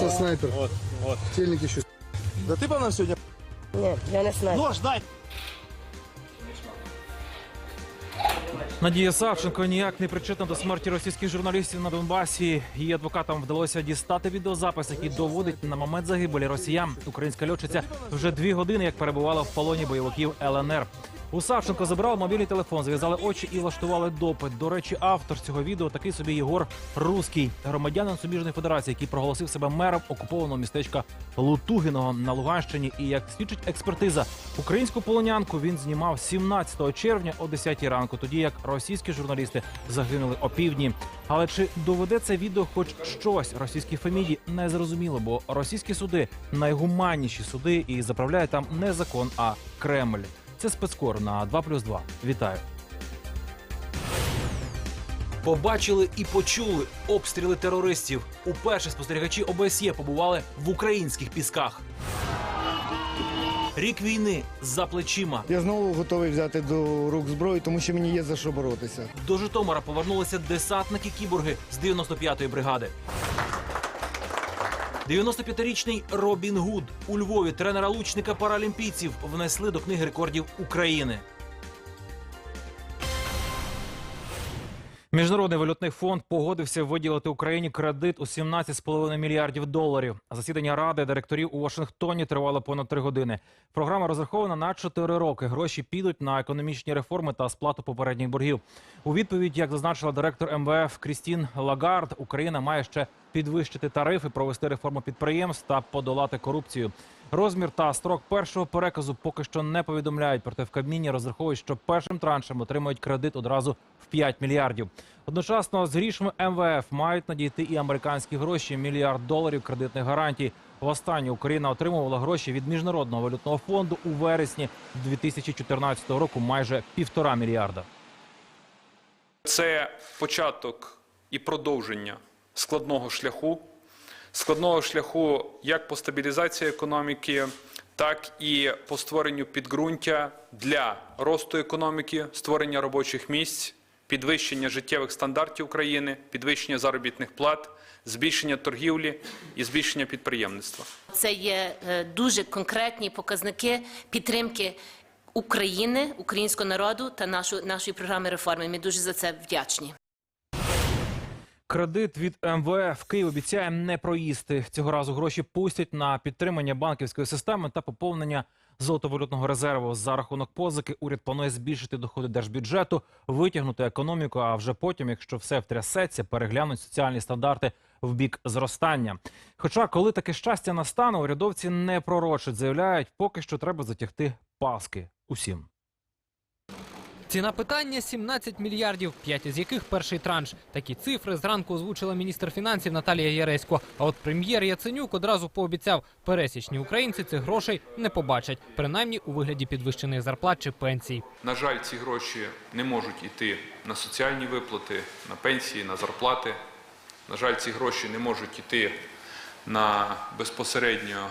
Женщина-снайпер. Вот, вот. Тельник еще. Да ты по нам сегодня Ні, я не знаю. нож дай. Надія Савченко ніяк не причетна до смерті російських журналістів на Донбасі. Її адвокатам вдалося дістати відеозапис, який доводить на момент загибелі росіян. Українська льотчиця вже дві години як перебувала в полоні бойовиків ЛНР. У Савченко забрали мобільний телефон, зв'язали очі і влаштували допит. До речі, автор цього відео такий собі Єгор Руський, громадянин Суміжної Федерації, який проголосив себе мером окупованого містечка Лутугиного на Луганщині. І як свідчить експертиза, українську полонянку він знімав 17 червня о 10 ранку, тоді як російські журналісти загинули о півдні. Але чи доведе це відео хоч щось російській фамілії не зрозуміло, бо російські суди найгуманніші суди і заправляє там не закон, а Кремль. Це спецкор на 2+,2. Вітаю. Побачили і почули обстріли терористів. Уперше спостерігачі ОБСЄ побували в українських пісках. Рік війни за плечима. Я знову готовий взяти до рук зброю, тому що мені є за що боротися. До Житомира повернулися десантники кіборги з 95-ї бригади. 95-річний Робін Гуд у Львові тренера лучника паралімпійців внесли до книги рекордів України. Міжнародний валютний фонд погодився виділити Україні кредит у 17,5 мільярдів доларів. Засідання ради директорів у Вашингтоні тривало понад три години. Програма розрахована на 4 роки. Гроші підуть на економічні реформи та сплату попередніх боргів. У відповідь, як зазначила директор МВФ Крістін Лагард, Україна має ще підвищити тарифи, провести реформу підприємств та подолати корупцію. Розмір та строк першого переказу поки що не повідомляють. Проте в Кабміні розраховують, що першим траншем отримають кредит одразу в 5 мільярдів. Одночасно з грішми МВФ мають надійти і американські гроші мільярд доларів кредитних гарантій. Востаннє Україна отримувала гроші від міжнародного валютного фонду у вересні 2014 року майже півтора мільярда. Це початок і продовження складного шляху, складного шляху як по стабілізації економіки, так і по створенню підґрунтя для росту економіки, створення робочих місць, підвищення життєвих стандартів країни, підвищення заробітних плат, збільшення торгівлі і збільшення підприємництва. Це є е, дуже конкретні показники підтримки України, українського народу та нашу, нашої програми реформи. Ми дуже за це вдячні. Кредит від МВФ Київ обіцяє не проїсти. Цього разу гроші пустять на підтримання банківської системи та поповнення золотовалютного резерву. За рахунок позики уряд планує збільшити доходи держбюджету, витягнути економіку. А вже потім, якщо все втрясеться, переглянуть соціальні стандарти в бік зростання. Хоча, коли таке щастя настане, урядовці не пророчать, заявляють, поки що треба затягти паски усім. Ціна питання 17 мільярдів, 5 із яких перший транш. Такі цифри зранку озвучила міністр фінансів Наталія Яресько. А от прем'єр Яценюк одразу пообіцяв, пересічні українці цих грошей не побачать, принаймні у вигляді підвищених зарплат чи пенсій. На жаль, ці гроші не можуть йти на соціальні виплати, на пенсії, на зарплати. На жаль, ці гроші не можуть йти на безпосередньо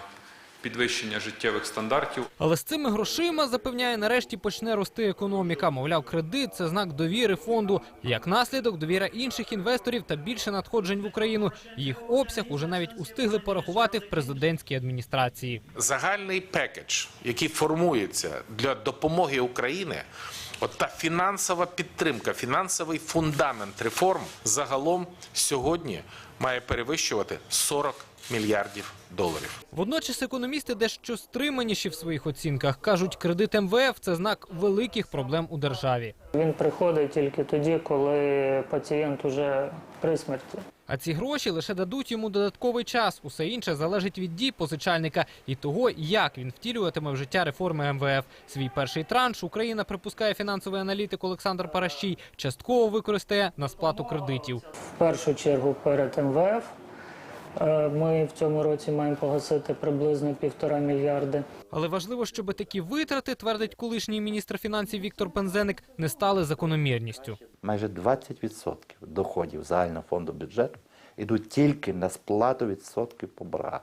підвищення життєвих стандартів. Але з цими грошима запевняє, нарешті почне рости економіка. Мовляв, кредит це знак довіри фонду. Як наслідок, довіра інших інвесторів та більше надходжень в Україну. Їх обсяг уже навіть устигли порахувати в президентській адміністрації. загальний пекедж, який формується для допомоги Україні, от та фінансова підтримка, фінансовий фундамент реформ загалом сьогодні має перевищувати 40 мільярдів доларів. Водночас економісти дещо стриманіші в своїх оцінках. кажуть, кредит МВФ це знак великих проблем у державі. Він приходить тільки тоді, коли пацієнт уже при смерті. А ці гроші лише дадуть йому додатковий час. Усе інше залежить від дій позичальника і того, як він втілюватиме в життя реформи МВФ. Свій перший транш Україна припускає фінансовий аналітик Олександр Паращій. Частково використає на сплату кредитів. В першу чергу перед МВФ ми в цьому році маємо погасити приблизно півтора мільярди. Але важливо, щоб такі витрати, твердить колишній міністр фінансів Віктор Пензеник, не стали закономірністю. майже 20% доходів загального фонду бюджету йдуть тільки на сплату відсотків по боргах.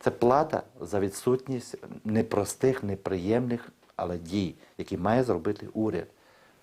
Це плата за відсутність непростих, неприємних, але дій, які має зробити уряд.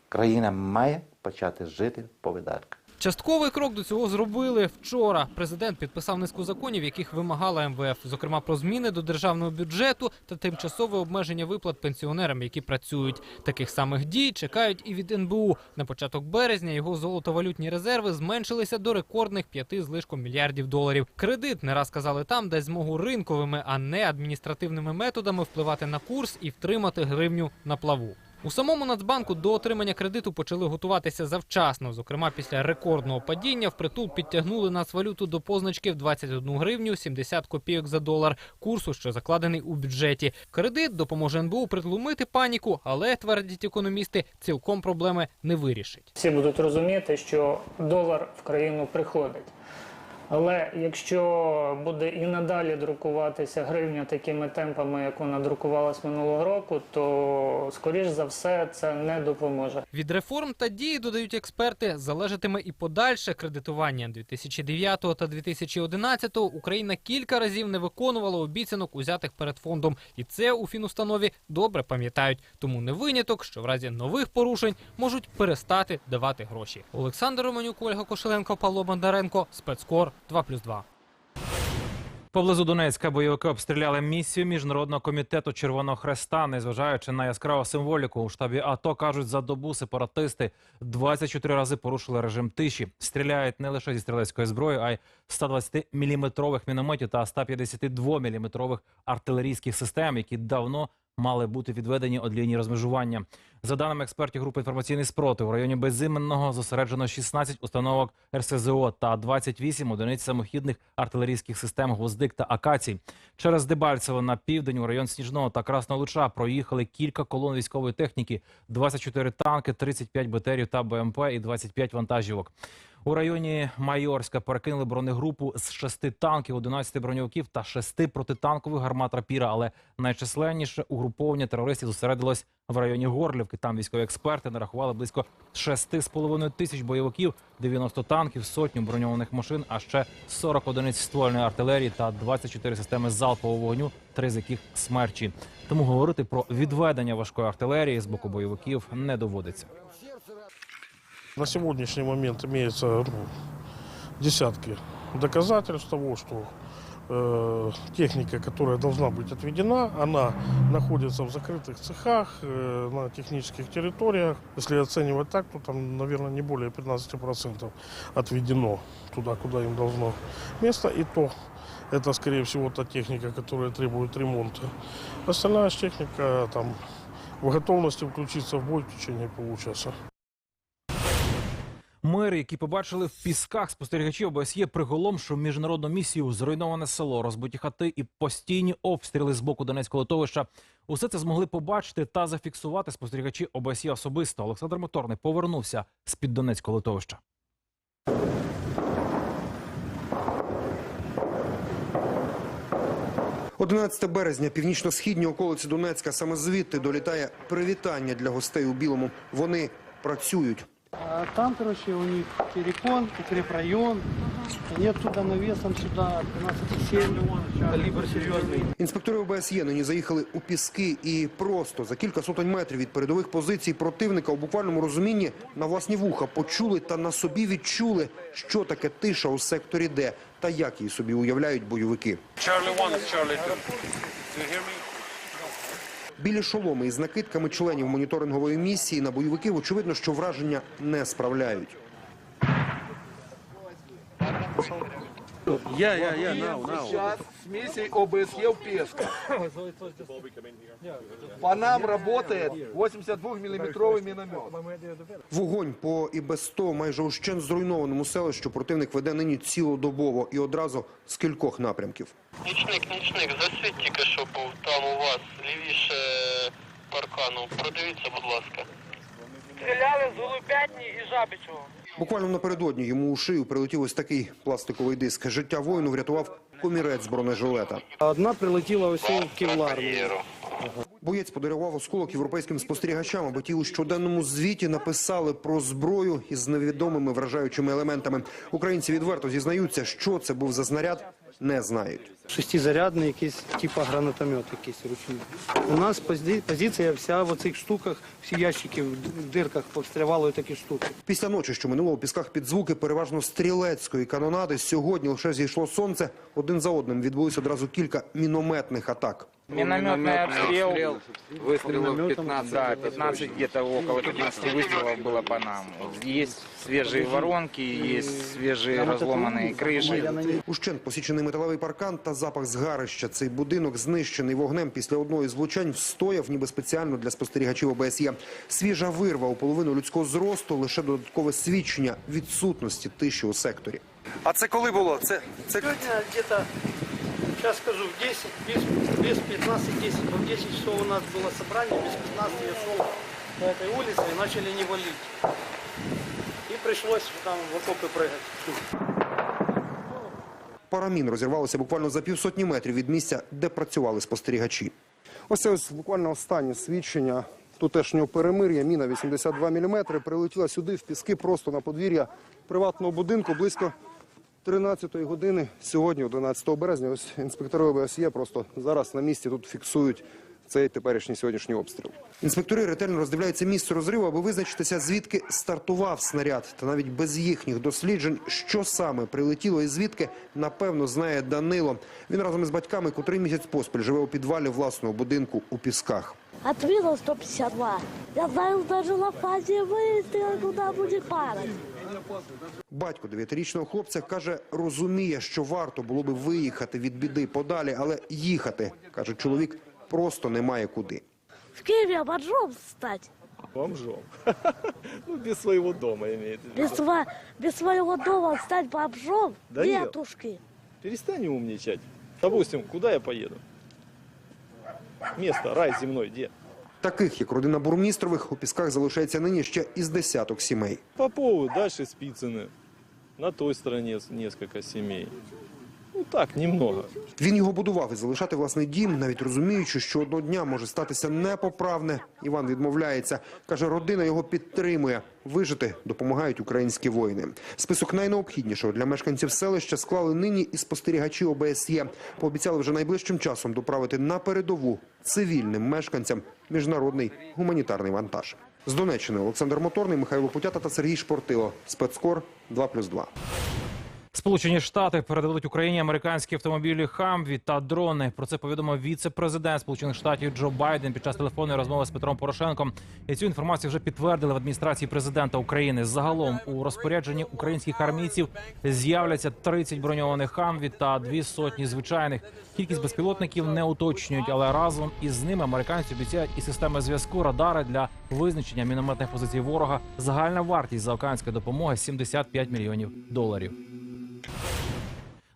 Країна має почати жити по видатках. Частковий крок до цього зробили вчора. Президент підписав низку законів, яких вимагала МВФ, зокрема про зміни до державного бюджету та тимчасове обмеження виплат пенсіонерам, які працюють. Таких самих дій чекають і від НБУ. На початок березня його золотовалютні резерви зменшилися до рекордних п'яти з лишком мільярдів доларів. Кредит не раз казали там, дасть змогу ринковими, а не адміністративними методами впливати на курс і втримати гривню на плаву. У самому Нацбанку до отримання кредиту почали готуватися завчасно. Зокрема, після рекордного падіння впритул підтягнули нацвалюту до позначки в 21 гривню 70 копійок за долар, курсу, що закладений у бюджеті. Кредит допоможе НБУ притлумити паніку, але твердять економісти, цілком проблеми не вирішить. Всі будуть розуміти, що долар в країну приходить. Але якщо буде і надалі друкуватися гривня такими темпами, як вона друкувалась минулого року, то скоріш за все це не допоможе. Від реформ та дій, додають експерти, залежатиме і подальше кредитування. 2009 та 2011 Україна кілька разів не виконувала обіцянок, узятих перед фондом. І це у фінустанові добре пам'ятають. Тому не виняток, що в разі нових порушень можуть перестати давати гроші. Олександр Романюк, Ольга Кошеленко, Павло Бондаренко, спецкор 2+,2. Поблизу Донецька бойовики обстріляли місію міжнародного комітету Червоного Хреста, незважаючи на яскраву символіку. У штабі АТО кажуть, за добу сепаратисти 24 рази порушили режим тиші. Стріляють не лише зі стрілецької зброї, а й 120-мм мінометів та 152-мм артилерійських систем, які давно мали бути відведені від лінії розмежування. За даними експертів групи інформаційний спротив, у районі Безіменного зосереджено 16 установок РСЗО та 28 одиниць самохідних артилерійських систем «Гвоздик» та «Акацій». Через Дебальцево на південь у район Сніжного та Красного Луча проїхали кілька колон військової техніки, 24 танки, 35 БТРів та БМП і 25 вантажівок. У районі Майорська перекинули бронегрупу з шести танків, 11 броньовиків та шести протитанкових гармат рапіра. Але найчисленніше угруповання терористів зосередилось в районі Горлівки. Там військові експерти нарахували близько 6,5 тисяч бойовиків, 90 танків, сотню броньованих машин, а ще 40 одиниць ствольної артилерії та 24 системи залпового вогню, три з яких смерчі. Тому говорити про відведення важкої артилерії з боку бойовиків не доводиться. На сегодняшний момент имеется ну, десятки доказательств того, что э, техника, которая должна быть отведена, она находится в закрытых цехах, э, на технических территориях. Если оценивать так, то там, наверное, не более 15% отведено туда, куда им должно место. И то это, скорее всего, та техника, которая требует ремонта. Остальная техника там в готовности включиться в бой в течение получаса. Мери, які побачили в пісках спостерігачів ОБСЄ приголомшу міжнародну місію, зруйноване село, розбиті хати і постійні обстріли з боку Донецького литовища. Усе це змогли побачити та зафіксувати спостерігачі ОБСЄ особисто. Олександр Моторний повернувся з під Донецького литовища. – 11 березня, північно-східні околиці Донецька. Саме звідти долітає привітання для гостей у Білому. Вони працюють. А там, короче, у них террикон, укрепрайон. Они оттуда навесом сюда 12,7, калибр серьезный. Інспектори ОБСЄ нині заїхали у піски і просто за кілька сотень метрів від передових позицій противника у буквальному розумінні на власні вуха почули та на собі відчули, що таке тиша у секторі Д та як її собі уявляють бойовики. Білі шоломи із накидками членів моніторингової місії на бойовиків очевидно, що враження не справляють. Я, я, я, нау, нау. Сейчас с миссией ОБСЕ в Песко. По нам работает 82-миллиметровый миномет. Вогонь по і без того майже ущен зруйнованому селищу противник веде нині цілодобово і одразу з кількох напрямків. Нічник, нічник, засвіт тільки що був там у вас, лівіше паркану. Продивіться, будь ласка. Стріляли з Голубятні і Жабичого. Буквально напередодні йому у шию прилетів ось такий пластиковий диск. Життя воїну врятував комірець бронежилета. Одна прилетіла ось в кевлар. Боєць подарував осколок європейським спостерігачам, аби ті у щоденному звіті написали про зброю із невідомими вражаючими елементами. Українці відверто зізнаються, що це був за знаряд, не знають. Шестизарядний якийсь, типа гранатомет якийсь ручний. У нас позі- позиція вся в оцих штуках, всі ящики в дирках повстрявали такі штуки. Після ночі, що минуло у пісках під звуки переважно стрілецької канонади, сьогодні лише зійшло сонце. Один за одним відбулося одразу кілька мінометних атак. Минометный обстрел, выстрелов 15, да, 15 где-то около 15 выстрелов было по нам. Есть свежие воронки, есть свежие разломанные крыши. Ущент посічений металевий паркан та запах згарища. Цей будинок, знищений вогнем після одної з влучань, встояв ніби спеціально для спостерігачів ОБСЄ. Свіжа вирва у половину людського зросту, лише додаткове свідчення відсутності тиші у секторі. А це коли було? Це, це... Сегодня где-то, сейчас скажу, в 10, без, без 15, 10, в 10 часов у нас было собрание, без 15 я шел по этой улице и начали не валить. И пришлось там в окопы прыгать. Парамін розірвалося буквально за півсотні метрів від місця, де працювали спостерігачі. Ось це ось буквально останнє свідчення тутешнього перемир'я. Міна 82 мм прилетіла сюди в піски просто на подвір'я приватного будинку близько 13 години сьогодні, 11 березня. Ось інспектори ОБСЄ просто зараз на місці тут фіксують цей теперішній сьогоднішній обстріл. Інспектори ретельно роздивляються місце розриву, аби визначитися, звідки стартував снаряд. Та навіть без їхніх досліджень, що саме прилетіло і звідки, напевно, знає Данило. Він разом із батьками, котрий місяць поспіль живе у підвалі власного будинку у Пісках. От минус 152. Я знаю даже на фазе выстрела, куда будет падать. Батько дев'ятирічного хлопця каже, розуміє, що варто було би виїхати від біди подалі, але їхати, каже чоловік, просто немає куди. В Киеве бомжом стать. Бомжом. Ну, без своего дома имеется в виду. Без, сва- без своего дома стать бомжом? Да нет. Перестань умничать. Допустим, куда я поеду? Место, рай земной, где? Таких, як родина Бурмістрових, у Пісках залишається нині ще із десяток сімей. Попову, далі Спіцини, На той стороні кілька. Ну так, немного. Він його будував і залишати власний дім, навіть розуміючи, що одного дня може статися непоправне. Іван відмовляється. Каже, родина його підтримує. Вижити допомагають українські воїни. Список найнеобхіднішого для мешканців селища склали нині і спостерігачі ОБСЄ. Пообіцяли вже найближчим часом доправити на передову цивільним мешканцям міжнародний гуманітарний вантаж. З Донеччини Олександр Моторний, Михайло Путята та Сергій Шпортило. Спецкор 2+,2. Сполучені Штати передадуть Україні американські автомобілі Хамві та дрони. Про це повідомив віце-президент Сполучених Штатів Джо Байден під час телефонної розмови з Петром Порошенком. І цю інформацію вже підтвердили в адміністрації президента України. Загалом у розпорядженні українських армійців з'являться 30 броньованих Хамві та дві сотні звичайних. Кількість безпілотників не уточнюють, але разом із ними американці обіцяють і системи зв'язку, радари для визначення мінометних позицій ворога. Загальна вартість заокеанської допомоги 75 мільйонів доларів.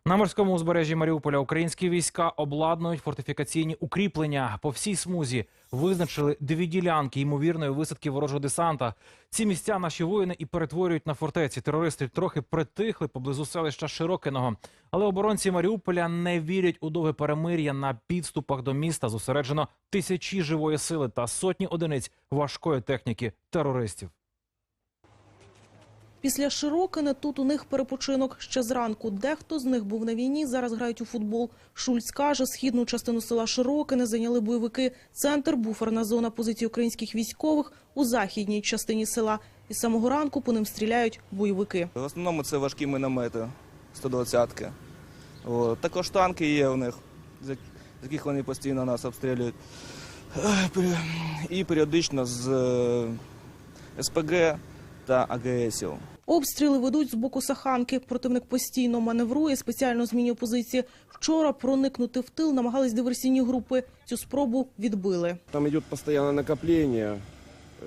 На морському узбережжі Маріуполя українські війська обладнують фортифікаційні укріплення по всій смузі. Визначили дві ділянки ймовірної висадки ворожого десанта. Ці місця наші воїни і перетворюють на фортеці. Терористи трохи притихли поблизу селища Широкиного. Але оборонці Маріуполя не вірять у довге перемир'я на підступах до міста. Зосереджено тисячі живої сили та сотні одиниць важкої техніки терористів. Після Широкине тут у них перепочинок ще зранку. Дехто з них був на війні, зараз грають у футбол. Шульц каже, східну частину села Широкине зайняли бойовики. Центр – буферна зона позицій українських військових у західній частині села. Із самого ранку по ним стріляють бойовики. В основному це важкі міномети 120-ки. Також танки є у них, з яких вони постійно нас обстрілюють. І періодично з е, СПГ та АГСів. Обстріли ведуть з боку Саханки. Противник постійно маневрує, спеціально змінює позиції. Вчора проникнути в тил намагались диверсійні групи. Цю спробу відбили. Там идет постоянное накопление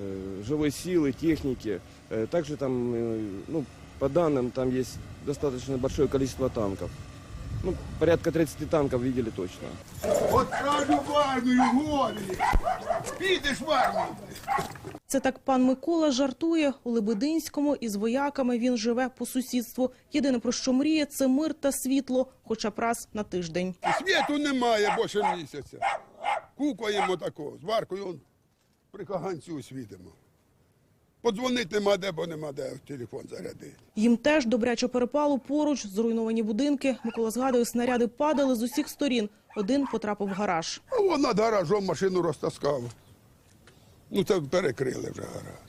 э, живой силы, техники. Э, также там, э, ну, по данным, там есть достаточно большое количество танков. Ну, порядка 30 танков видели точно. От кажу в армію голі. Підеш в армію. Це так пан Микола жартує. У Лебединському із вояками він живе по сусідству. Єдине, про що мріє, це мир та світло, хоча б раз на тиждень. Світу немає більше місяця. Кукаємо тако, з варкою он при каганцю світимо. Подзвонити нема де, бо нема де телефон зарядити. Їм теж добряче перепало поруч, зруйновані будинки. Микола згадує, снаряди падали з усіх сторін. Один потрапив в гараж. А вон над гаражом машину розтаскав. Ну це перекрили вже гараж.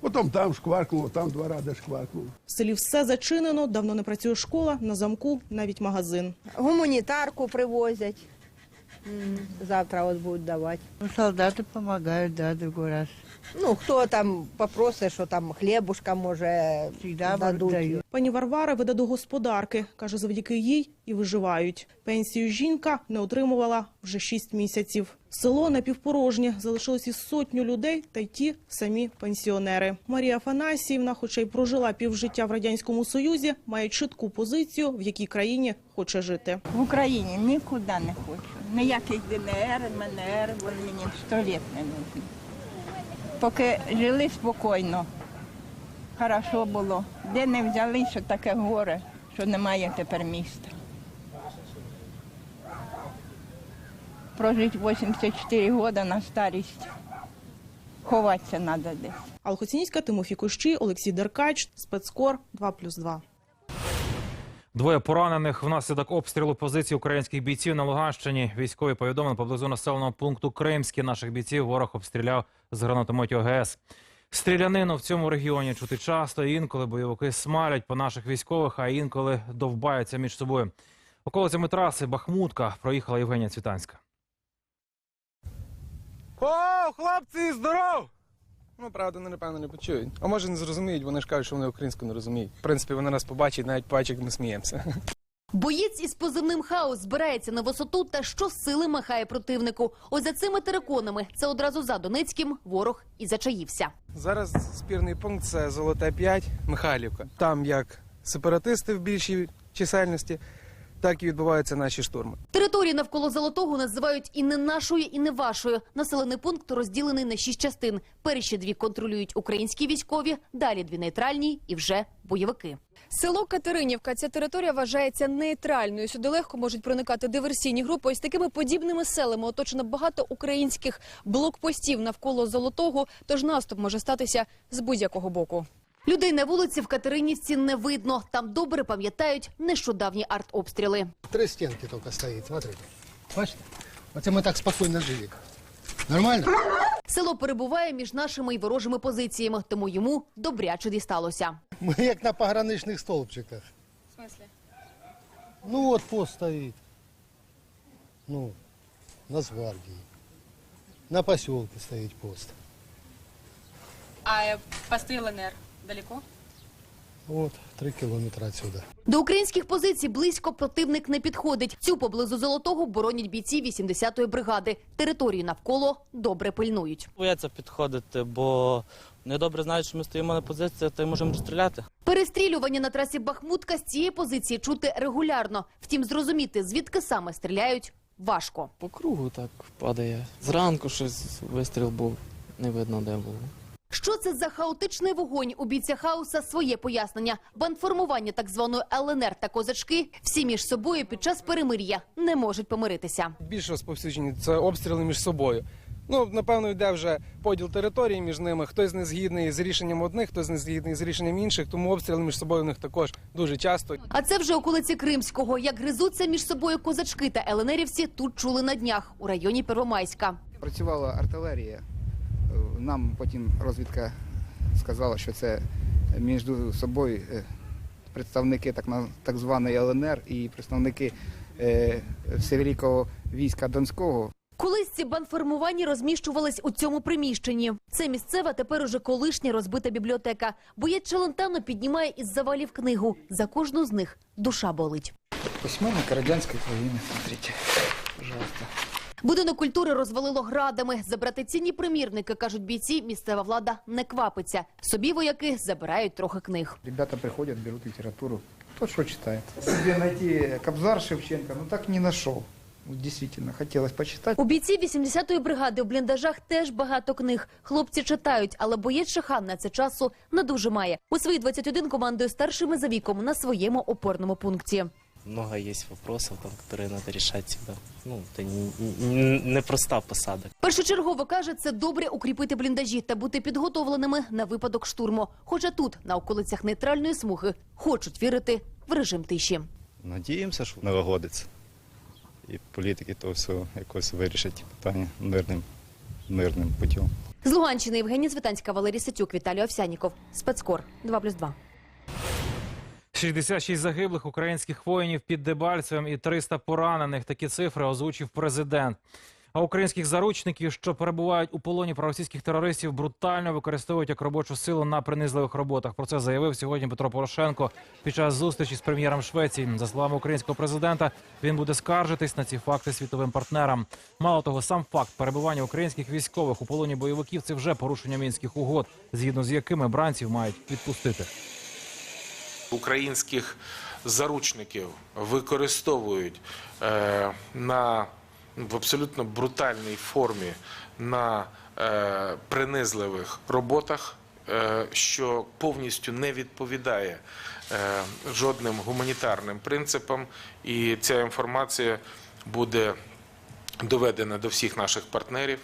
Потім там шкваркнуло, там два рази шкваркнуло. В селі все зачинено, давно не працює школа, на замку навіть магазин. Гуманітарку привозять. Завтра от будуть давати. Ну, солдаты помогают, да, другой раз. Ну, хто там попросить, що там хлібушка, може, дадуть. Пані Варвара веде до господарки. Каже, завдяки їй і виживають. Пенсію жінка не отримувала вже шість місяців. Село напівпорожнє, залишилось із сотню людей, та й ті самі пенсіонери. Марія Афанасіївна, хоча й прожила півжиття в Радянському Союзі, має чітку позицію, в якій країні хоче жити. В Україні нікуди не хочу. Ніяких ДНР, МНР, вони мені сто літ не нужні. Поки жили спокійно, хорошо було. Де не взяли, що таке горе, що немає тепер міста. Прожити 84 роки на старість. Ховатися треба десь. Алхоцінська Тимофій Кущі, Олексій Деркач, спецкор 2+,2. Двоє поранених внаслідок обстрілу позицій українських бійців на Луганщині. Військові повідомили поблизу населеного пункту Кримський. Наших бійців ворог обстріляв з гранатометів ОГС. Стрілянину в цьому регіоні чути часто. Інколи бойовики смалять по наших військових, а інколи довбаються між собою. Околицями траси Бахмутка проїхала Євгенія Цвітанська. О, хлопці, здоров! Ну, правда, вони, напевно, не почують. А може не зрозуміють, вони ж кажуть, що вони українську не розуміють. В принципі, вони нас побачать, навіть бачать, як ми сміємося. Боєць із позивним хаос збирається на висоту та щосили махає противнику. Ось за цими териконами це одразу за Донецьким ворог і зачаївся. Зараз спірний пункт це Золоте 5, Михайлівка. Там як сепаратисти в більшій чисельності, так і відбуваються наші штурми. Територію навколо Золотого називають і не нашою, і не вашою. Населений пункт розділений на шість частин. Перші дві контролюють українські військові, далі дві нейтральні і вже бойовики. Село Катеринівка. Ця територія вважається нейтральною. Сюди легко можуть проникати диверсійні групи. Ось такими подібними селами оточено багато українських блокпостів навколо Золотого. Тож наступ може статися з будь-якого боку. Людей на вулиці в Катеринівці не видно. Там добре пам'ятають нещодавні артобстріли. Три стенки только стоит, смотрите. Бачите? Оце ми так спокійно жили. Нормально? Село перебуває між нашими і ворожими позиціями, тому йому добряче дісталося. Ми як на пограничних столбчиках. В смислі? Ну от пост стоїть. Ну, на Нацгвардії. На поселке стоїть пост. А пости ЛНР далеко? От, три кілометри отсюда. До українських позицій близько противник не підходить. Цю поблизу Золотого боронять бійці 80-ї бригади. Територію навколо добре пильнують. Бояться підходити, бо вони добре знають, що ми стоїмо на позиції, то й можемо розстріляти. Перестрілювання на трасі Бахмутка з цієї позиції чути регулярно. Втім, зрозуміти, звідки саме стріляють, важко. По кругу так падає. Зранку щось вистріл був, не видно де було. Що це за хаотичний вогонь? У бійця хаоса своє пояснення. Бандформування так званої ЛНР та козачки всі між собою під час перемир'я не можуть помиритися. Більш розповсюджені це обстріли між собою. Ну, напевно, йде вже поділ території між ними. Хтось не згідний з рішенням одних, хтось не згідний з рішенням інших, тому обстріли між собою в них також дуже часто. А це вже околиці Кримського. Як гризуться між собою козачки та ЛНРівці, тут чули на днях у районі Первомайська. Працювала артилерія. Нам потім розвідка сказала, що це між собою е, представники так, на- так званої ЛНР і представники е, Всевеликого війська Донського. Колись ці бандформування розміщувались у цьому приміщенні. Це місцева, тепер уже колишня розбита бібліотека. Боєць Челентано піднімає із завалів книгу. За кожну з них душа болить. Письменник радянської країни. Смотрите, пожалуйста. Будинок культури розвалило градами. Забрати цінні примірники, кажуть бійці, місцева влада не квапиться. Собі вояки забирають трохи книг. Ребята приходят, берут литературу. Кто что читает. Себе найти Кобзар Шевченко, ну так не нашел. Вот Действительно, хотелось почитать. У бійців 80-ї бригади у бліндажах теж багато книг. Хлопці читають, але боєць Шахан на це часу не дуже має. У свої 21 командує старшими за віком на своєму опорному пункті. Много есть вопросов, там, которые надо решать всегда. Ну, это не- не- непроста посада. Першочергово каже, це добре укріпити бліндажі та бути підготовленими на випадок штурму. Хоча тут, на околицях нейтральної смуги, хочуть вірити в режим тиші. Надіємося, що налагодиться. І політики то все якось вирішать питання мирним, мирним путем. З Луганщини Євгенія Цвітанська, Валерій Сетюк, Віталій Овсяніков. Спецкор 2+,2. 66 загиблих українських воїнів під Дебальцевим і 300 поранених. Такі цифри озвучив президент. А українських заручників, що перебувають у полоні проросійських терористів, брутально використовують як робочу силу на принизливих роботах. Про це заявив сьогодні Петро Порошенко під час зустрічі з прем'єром Швеції. За словами українського президента, він буде скаржитись на ці факти світовим партнерам. Мало того, сам факт перебування українських військових у полоні бойовиків це вже порушення мінських угод, згідно з якими бранців мають відпустити. Українських заручників використовують е, на в абсолютно брутальній формі на е, принизливих роботах, е, що повністю не відповідає жодним гуманітарним принципам, і ця інформація буде доведена до всіх наших партнерів.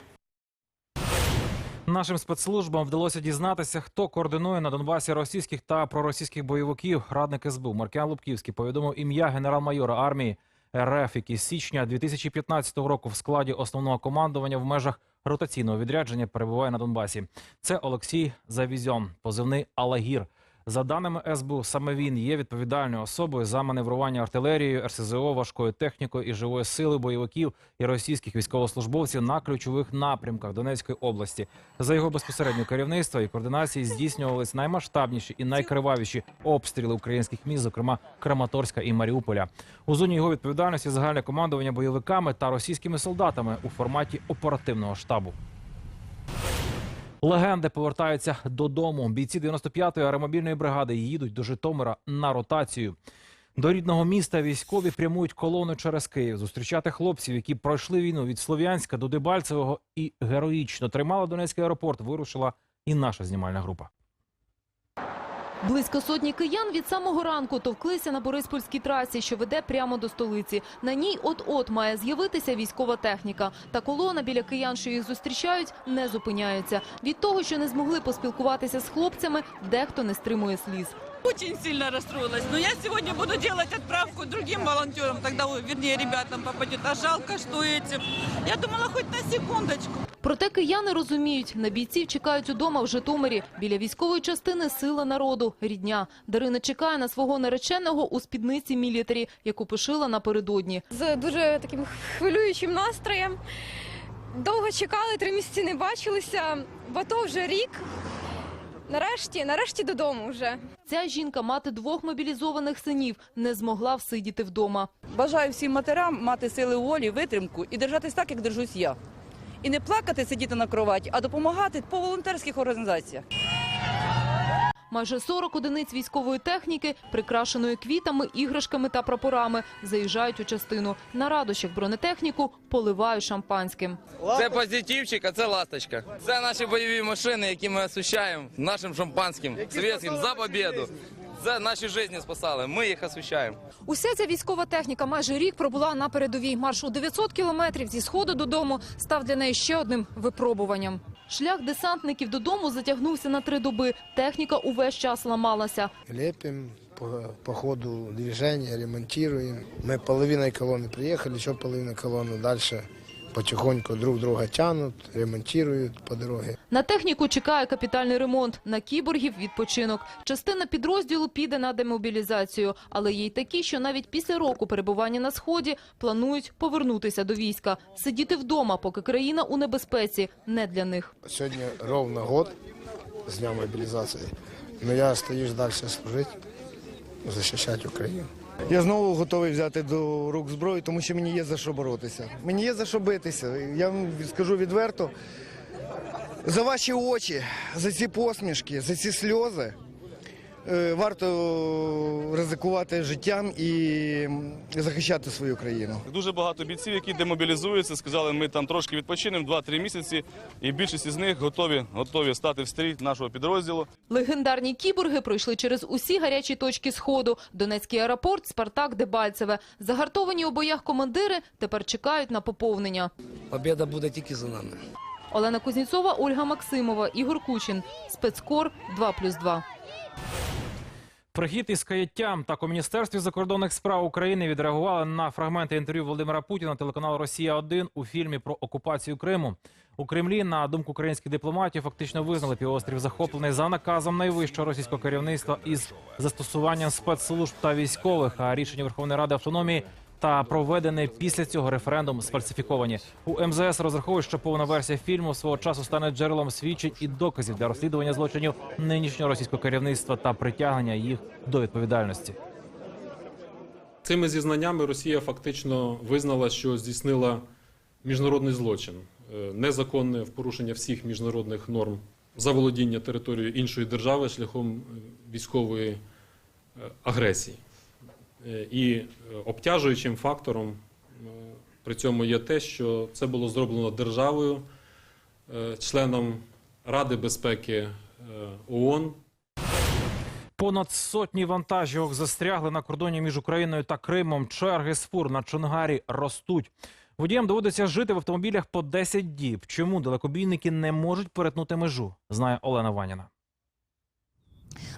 Нашим спецслужбам вдалося дізнатися, хто координує на Донбасі російських та проросійських бойовиків. Радник СБУ Маркіан Лубківський повідомив ім'я генерал-майора армії РФ, який з січня 2015 року в складі основного командування в межах ротаційного відрядження перебуває на Донбасі. Це Олексій Завізьон, позивний Алагір. За даними СБУ, саме він є відповідальною особою за маневрування артилерією, РСЗО, важкою технікою і живої сили бойовиків і російських військовослужбовців на ключових напрямках Донецької області. За його безпосереднього керівництва і координації здійснювались наймасштабніші і найкривавіші обстріли українських міст, зокрема Краматорська і Маріуполя. У зоні його відповідальності загальне командування бойовиками та російськими солдатами у форматі оперативного штабу. Легенди повертаються додому. Бійці 95-ї аеромобільної бригади їдуть до Житомира на ротацію. До рідного міста військові прямують колони через Київ зустрічати хлопців, які пройшли війну від Слов'янська до Дебальцевого і героїчно тримала Донецький аеропорт. Вирушила і наша знімальна група. Близько сотні киян від самого ранку товклися на Бориспольській трасі, що веде прямо до столиці. На ній от-от має з'явитися військова техніка. Та колона біля киян, що їх зустрічають, не зупиняються. Від того, що не змогли поспілкуватися з хлопцями, дехто не стримує сліз. Очень сильно расстроилась. Но я сегодня буду делать отправку другим волонтерам, тогда, вернее, ребятам попадет. А жалко, что этим. Я думала, хоть на секундочку. Проте кияни розуміють, на бійців чекають удома в Житомирі. Біля військової частини сила народу, рідня. Дарина чекає на свого нареченого у спідниці мілітарі, яку пошила напередодні. з дуже таким хвилюючим настроєм. Довго чекали, три місяці не бачилися. В АТО вже рік. Нарешті, нарешті додому вже. Ця жінка, мати двох мобілізованих синів, не змогла всидіти вдома. Бажаю всім матерям мати сили волі, витримку і держатись так, як держусь я. І не плакати, сидіти на кроваті, а допомагати по волонтерських організаціях. Майже 40 одиниць військової техніки, прикрашеної квітами, іграшками та прапорами, заїжджають у частину. На радощах бронетехніку поливають шампанським. Це позитивчик, а це ласточка. Це наші бойові машини, які ми освіщаємо нашим шампанським совєтським за побіду Це наші життя спасали. Ми їх освіщаємо. Уся ця військова техніка майже рік пробула на передовій. Марш у 900 кілометрів зі сходу додому став для неї ще одним випробуванням. Шлях десантників додому затягнувся на три доби. Техніка увесь час ламалася. Лепим по, по ходу движения, ремонтируем. Мы половиной колонны приехали, еще половина колонны дальше потихоньку друг друга тянут, ремонтируют по дороге. На техніку чекає капітальний ремонт, на кіборгів – відпочинок. Частина підрозділу піде на демобілізацію, але є й такі, що навіть після року перебування на Сході планують повернутися до війська. Сидіти вдома, поки країна у небезпеці – не для них. Сегодня ровно год с дня мобилизации, но я остаюсь дальше служить, защищать Украину. Я знову готовий взяти до рук зброю, тому що мені є за що боротися. Мені є за що битися. Я вам скажу відверто. За ваші очі, за ці посмішки, за ці сльози варто ризикувати життям і захищати свою країну. Дуже багато бійців, які демобілізуються, сказали, ми там трошки відпочинемо 2-3 місяці, і більшість із них готові, готові стати в стрій нашого підрозділу. Легендарні кіборги пройшли через усі гарячі точки Сходу. Донецький аеропорт, Спартак, Дебальцеве. Загартовані у боях командири тепер чекають на поповнення. Побіда буде тільки за нами. Олена Кузнєцова, Ольга Максимова, Ігор Кучин. Спецкор 2+,2. Прихід із каяттям так у міністерстві закордонних справ України відреагували на фрагменти інтерв'ю Володимира Путіна телеканалу Росія 1 у фільмі про окупацію Криму. У Кремлі, на думку українських дипломатів, фактично визнали півострів захоплений за наказом найвищого російського керівництва із застосуванням спецслужб та військових. А рішення Верховної Ради автономії та проведений після цього референдум сфальсифіковані. У МЗС розраховують, що повна версія фільму свого часу стане джерелом свідчень і доказів для розслідування злочинів нинішнього російського керівництва та притягнення їх до відповідальності. Цими зізнаннями Росія фактично визнала, що здійснила міжнародний злочин, е, незаконне в порушення всіх міжнародних норм заволодіння територією іншої держави шляхом е, військової е, агресії. Е, І е, обтяжуючим фактором е, при цьому є те, що це було зроблено державою, членом Ради безпеки ООН, Понад сотні вантажівок застрягли на кордоні між Україною та Кримом. Черги з фур на Чонгарі ростуть. Водіям доводиться жити в автомобілях по 10 діб. Чому далекобійники не можуть перетнути межу? Знає Олена Ваніна.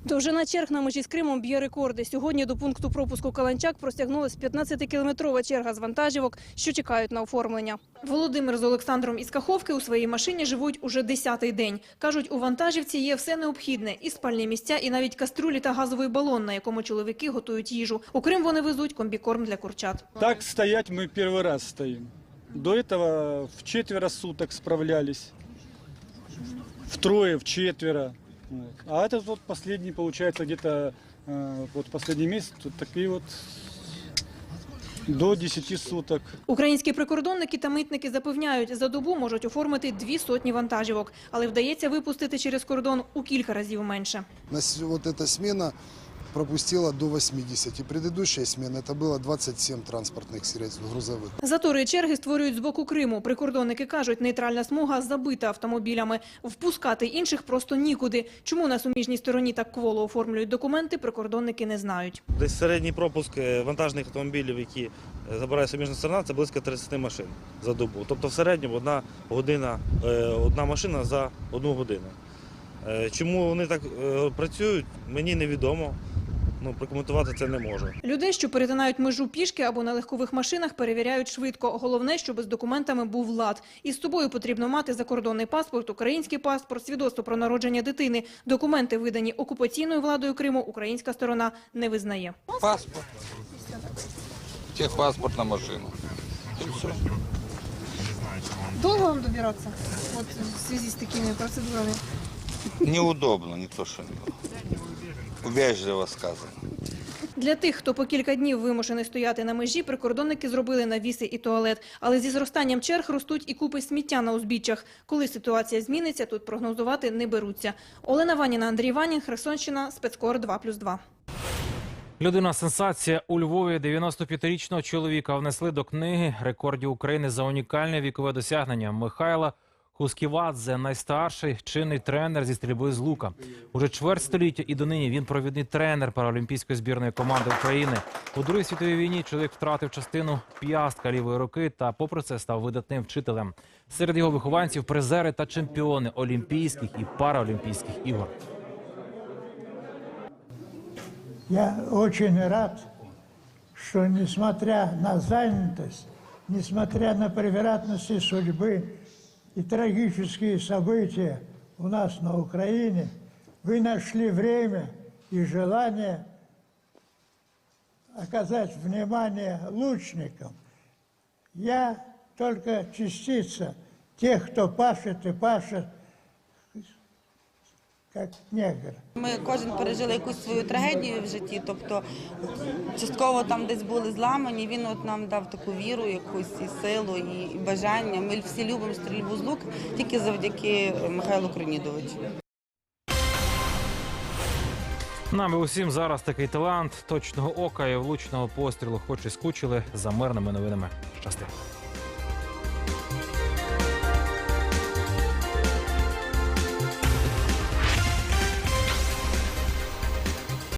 Довжина черг на межі з Кримом б'є рекорди. Сьогодні до пункту пропуску Каланчак простягнулась 15-кілометрова черга з вантажівок, що чекають на оформлення. Володимир з Олександром із Каховки у своїй машині живуть уже десятий день. Кажуть, у вантажівці є все необхідне – і спальні місця, і навіть каструлі та газовий балон, на якому чоловіки готують їжу. У Крим вони везуть комбікорм для курчат. Так стоять мы первый раз стоим. До этого в четверо суток справлялись. Втрое, в четверо. Вот. А этот вот последний, получается, где-то э, вот последний месяц, вот такие вот до 10 суток. Українські прикордонники та митники запевняють, за добу можуть оформити дві сотні вантажівок, але вдається випустити через кордон у кілька разів менше. На с- Вот эта смена пропустила до 80. И предыдущая смена это было 27 транспортных средств грузовых. Затори і черги створюють з боку Криму. Прикордонники кажуть, нейтральна смуга забита автомобілями. Впускати інших просто нікуди. Чому на суміжній стороні так кволо оформлюють документи, прикордонники не знають. Десь середній пропуск е, вантажних автомобілів, які е, забирає суміжна сторона, це близько 30 машин за добу. Тобто в середньому одна година, е, одна машина за одну годину. Е, Чому вони так е, працюють, мені невідомо. Ну, прокоментувати це не можу. Людей, що перетинають межу пішки або на легкових машинах, перевіряють швидко. Головне, щоб з документами був лад. Із собою потрібно мати закордонний паспорт, український паспорт, свідоцтво про народження дитини. Документи, видані окупаційною владою Криму, українська сторона не визнає. Паспорт. Техпаспорт на машину. Все. Довго вам добиратися? От в зв'язку з такими процедурами. Неудобно, не то, что Увежливо сказано. Для тих, хто по кілька днів вимушений стояти на межі, прикордонники зробили навіси і туалет. Але зі зростанням черг ростуть і купи сміття на узбіччях. Коли ситуація зміниться, тут прогнозувати не беруться. Олена Ваніна, Андрій Ванін, Херсонщина, спецкор 2+,2. Людина сенсація у Львові 95-річного чоловіка внесли до книги рекордів України за унікальне вікове досягнення. Михайла Хусківадзе, найстарший чинний тренер зі стрільби з лука. Уже чверть століття і донині він провідний тренер паралімпійської збірної команди України. У другій світовій війні чоловік втратив частину п'ястка лівої руки та, попри це, став видатним вчителем. Серед його вихованців призери та чемпіони Олімпійських і Параолімпійських ігор. Я очень рад, что несмотря на занятость, несмотря на превратности судьбы и трагические события у нас на Украине, вы нашли время и желание оказать внимание лучникам. Я только частица тех, кто пашет и пашет, как негр. Ми кожен пережили якусь свою трагедію в житті, тобто частково там десь були зламані. Він от нам дав таку віру, якусь і силу, і і бажання. Ми всі любимо стрільбу з лук тільки завдяки Михайлу Кронідовичу. Нам і усім зараз такий талант точного ока і влучного пострілу, хоч і скучили за мирними новинами. Щасти.